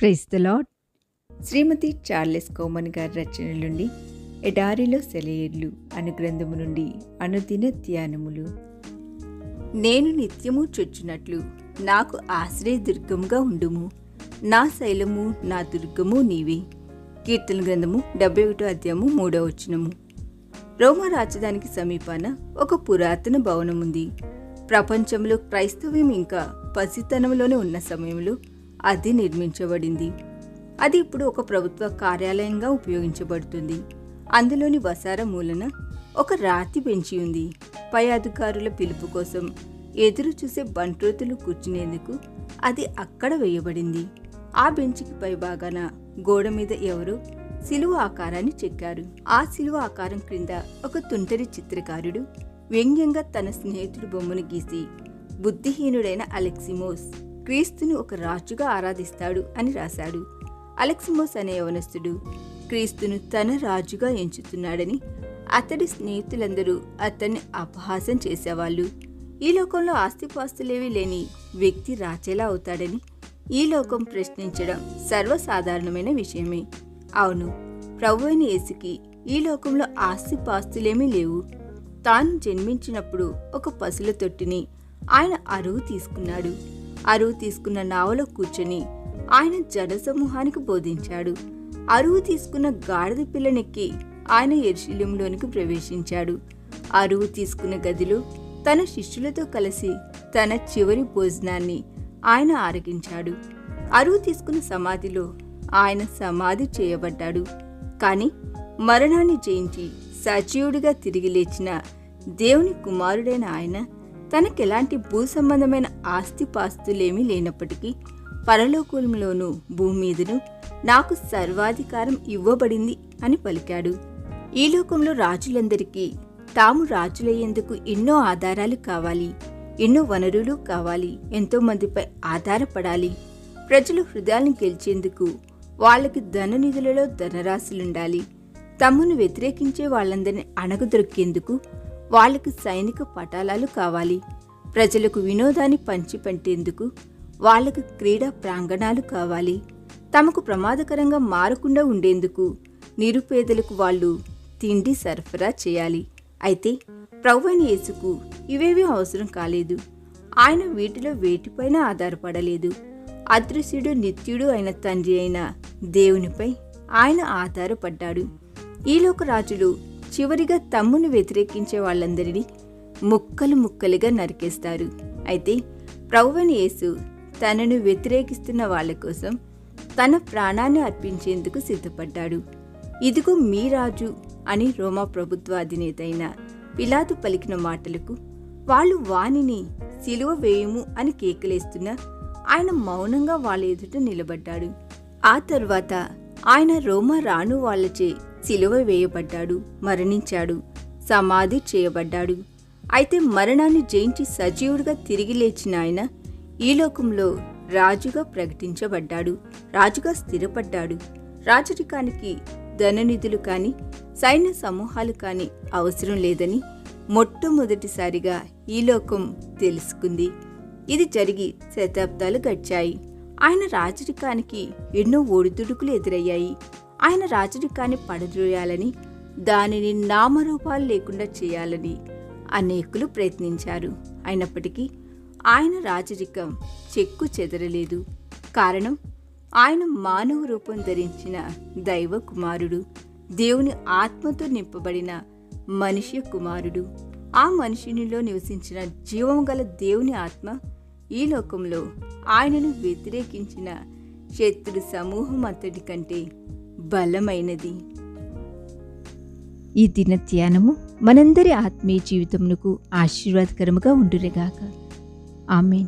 Praise the Lord Srimati Charles Cowman గారి రచన నుండి ఎడారిలో సెలయేర్లు అను గ్రంథము నుండి అనుదిన ధ్యానములు. నేను నిత్యము చొచ్చునట్లు నాకు ఆశ్రయ దుర్గముగా ఉండుము. నా శైలము నా దుర్గము నీవే. కీర్తన గ్రంథము డెబ్బై ఒకటో అధ్యాయము మూడో వచనము. రోమ రాజధానికి సమీపాన ఒక పురాతన భవనం ఉంది ప్రపంచంలో క్రైస్తవ్యం ఇంకా పసితనంలోనే ఉన్న సమయంలో అది నిర్మించబడింది. అది ఇప్పుడు ఒక ప్రభుత్వ కార్యాలయంగా ఉపయోగించబడుతుంది. అందులోని వసార మూలన ఒక రాతి బెంచి ఉంది. పై అధికారుల పిలుపు కోసం ఎదురు చూసే బంట్రోతులు కూర్చునేందుకు అది అక్కడ వేయబడింది. ఆ బెంచికి పై భాగాన గోడ మీద ఎవరో సిలువ ఆకారాన్ని చెక్కారు. ఆ సిలువ ఆకారం క్రింద ఒక తుంటరి చిత్రకారుడు వ్యంగ్యంగా తన స్నేహితుడి బొమ్మను గీసి బుద్ధిహీనుడైన అలెక్సిమోస్ క్రీస్తుని ఒక రాజుగా ఆరాధిస్తాడు అని రాశాడు. అలెక్సిమోస్ అనే యవనస్తుడు క్రీస్తును తన రాజుగా ఎంచుతున్నాడని అతడి స్నేహితులందరూ అతన్ని అపహాసం చేసేవాళ్ళు. ఈ లోకంలో ఆస్తిపాస్తులేవీ లేని వ్యక్తి రాచేలా అవుతాడని ఈ లోకం ప్రశ్నించడం సర్వసాధారణమైన విషయమే. అవును ప్రభు అయిన యేసుకి ఈ లోకంలో ఆస్తిపాస్తులేమీ లేవు. తాను జన్మించినప్పుడు ఒక పసుల తొట్టిని ఆయన అరువు తీసుకున్నాడు. అరువు తీసుకున్న నావలో కూర్చొని ఆయన జడ సమూహానికి బోధించాడు. అరువు తీసుకున్న గాడిద పిల్లనెక్కి ఆయన ఎర్శిల్యంలోనికి ప్రవేశించాడు. అరువు తీసుకున్న గదిలో తన శిష్యులతో కలిసి తన చివరి భోజనాన్ని ఆయన ఆరగించాడు. అరువు తీసుకున్న సమాధిలో ఆయన సమాధి చేయబడ్డాడు. కాని మరణాన్ని జయించి సజీవుడిగా తిరిగి లేచిన దేవుని కుమారుడైన ఆయన తనకెలాంటి భూ సంబంధమైన ఆస్తిపాస్తులేమీ లేనప్పటికీ పరలోకంలోనూ భూమి మీదను నాకు సర్వాధికారం ఇవ్వబడింది అని పలికాడు. ఈ లోకంలో రాజులందరికీ తాము రాజులయ్యేందుకు ఎన్నో ఆధారాలు కావాలి ఎన్నో వనరులు కావాలి ఎంతో మందిపై ఆధారపడాలి. ప్రజలు హృదయాలను గెలిచేందుకు వాళ్ళకి ధననిధులలో ధనరాశులుండాలి. తమను వ్యతిరేకించే వాళ్ళందరినీ అణగదొక్కేందుకు వాళ్ళకి సైనిక పటాలాలు కావాలి. ప్రజలకు వినోదాన్ని పంచిపెట్టేందుకు వాళ్ళకు క్రీడా ప్రాంగణాలు కావాలి. తమకు ప్రమాదకరంగా మారకుండా ఉండేందుకు నిరుపేదలకు వాళ్ళు తిండి సరఫరా చేయాలి. అయితే ప్రవ్వైన యేసుకు ఇవేవీ అవసరం కాలేదు. ఆయన వీటిలో వేటిపైన ఆధారపడలేదు. అదృశ్యుడు నిత్యుడు అయిన తండ్రి అయిన దేవునిపై ఆయన ఆధారపడ్డాడు. ఈలోక రాజులు చివరిగా తమ్మును వ్యతిరేకించే వాళ్ళందరినీ ముక్కలు ముక్కలుగా నరికేస్తారు. అయితే ప్రవ్వని యేసు తనను వ్యతిరేకిస్తున్న వాళ్ళ కోసం తన ప్రాణాన్ని అర్పించేందుకు సిద్ధపడ్డాడు. ఇదిగో మీ రాజు అని రోమా ప్రభుత్వ అధినేత అయిన పిలాతు పలికిన మాటలకు వాళ్ళు వానిని సిలువ వేయము అని కేకలేస్తున్న ఆయన మౌనంగా వాళ్ళ ఎదుట నిలబడ్డాడు. ఆ తర్వాత ఆయన రోమా రాను వాళ్ళచే సిలువ వేయబడ్డాడు మరణించాడు సమాధి చేయబడ్డాడు. అయితే మరణాన్ని జయించి సజీవుడిగా తిరిగి లేచిన ఆయన ఈ లోకంలో రాజుగా ప్రకటించబడ్డాడు రాజుగా స్థిరపడ్డాడు. రాజరికానికి ధననిధులు కానీ సైన్య సమూహాలు కానీ అవసరం లేదని మొట్టమొదటిసారిగా ఈ లోకం తెలుసుకుంది. ఇది జరిగి శతాబ్దాలు గడిచాయి. ఆయన రాజరికానికి ఎన్నో ఒడిదుడుకులు ఎదురయ్యాయి. ఆయన రాజరికాన్ని పడద్రోయాలని దానిని నామరూపాలు లేకుండా చేయాలని అనేకులు ప్రయత్నించారు. అయినప్పటికీ ఆయన రాజరికం చెక్కు చెదరలేదు. కారణం ఆయన మానవ రూపం ధరించిన దైవ కుమారుడు దేవుని ఆత్మతో నింపబడిన మనిషి కుమారుడు. ఆ మనిషినిలో నివసించిన జీవం గల దేవుని ఆత్మ ఈ లోకంలో ఆయనను వ్యతిరేకించిన శత్రు సమూహం అంతటి కంటే బలమైనది. ఈ దిన ధ్యానము మనందరి ఆత్మీయ జీవితమునకు ఆశీర్వాదకరముగా ఉండురేగాక ఆమెన్.